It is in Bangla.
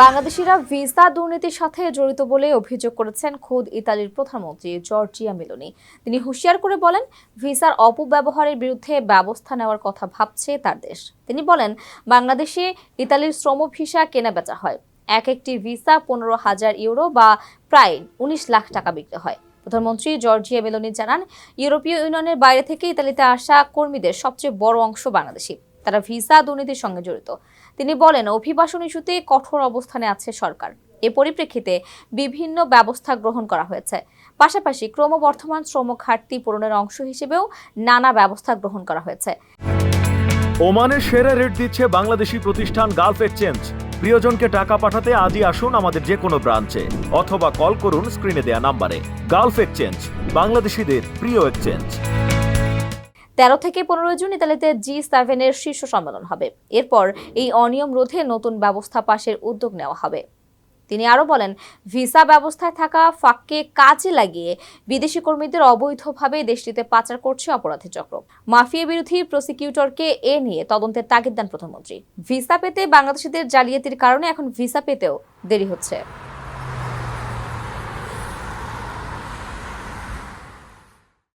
বাংলাদেশিরা ভিসা দুর্নীতির সাথে জড়িত বলে অভিযোগ করেছেন খোদ ইতালির প্রধানমন্ত্রী জর্জিয়া মেলোনি। তিনি হুঁশিয়ার করে বলেন, ভিসার অপব্যবহারের বিরুদ্ধে ব্যবস্থা নেওয়ার কথা ভাবছে তার দেশ। তিনি বলেন, বাংলাদেশে ইতালির শ্রম ভিসা কেনা বেচা হয়। এক একটি ভিসা পনেরো হাজার ইউরো বা প্রায় উনিশ লাখ টাকা বিক্রি হয়। প্রধানমন্ত্রী জর্জিয়া মেলোনি জানান, ইউরোপীয় ইউনিয়নের বাইরে থেকে ইতালিতে আসা কর্মীদের সবচেয়ে বড় অংশ বাংলাদেশি। তারা ভিসা দুর্নীতির সঙ্গে জড়িত। তিনি বলেন, অভিবাসন ইস্যুতে কঠোর অবস্থানে আছে সরকার। এ পরিপ্রেক্ষিতে বিভিন্ন ব্যবস্থা গ্রহণ করা হয়েছে। পাশাপাশি ক্রমবর্ধমান শ্রম ঘাটতি পূরণের অংশ হিসেবেও নানা ব্যবস্থা গ্রহণ করা হয়েছে। ওমানে সেরা রেট দিচ্ছে বাংলাদেশি প্রতিষ্ঠান গালফ এক্সচেঞ্জ। প্রিয়জনকে টাকা পাঠাতে আজই আসুন আমাদের যে কোনো ব্রাঞ্চে, অথবা কল করুন স্ক্রিনে দেয়া নাম্বারে। গালফ এক্সচেঞ্জ, বাংলাদেশিদের প্রিয় এক্সচেঞ্জ। তেরো থেকে পনেরো জুন ইতালিতে জি সেভেনের শীর্ষ সম্মেলন হবে। এরপর এই অনিয়ম রোধে নতুন ব্যবস্থা পাশের উদ্যোগ নেওয়া হবে। তিনি আরও বলেন, ভিসা ব্যবস্থায় থাকা ফাঁককে কাজে লাগিয়ে বিদেশি কর্মীদের অবৈধভাবে দেশটিতে পাচার করছে অপরাধী চক্র। মাফিয়া বিরোধী প্রসিকিউটরকে এ নিয়ে তদন্তের তাগিদ দেন প্রধানমন্ত্রী। ভিসা পেতে বাংলাদেশিদের জালিয়াতির কারণে এখন ভিসা পেতেও দেরি হচ্ছে।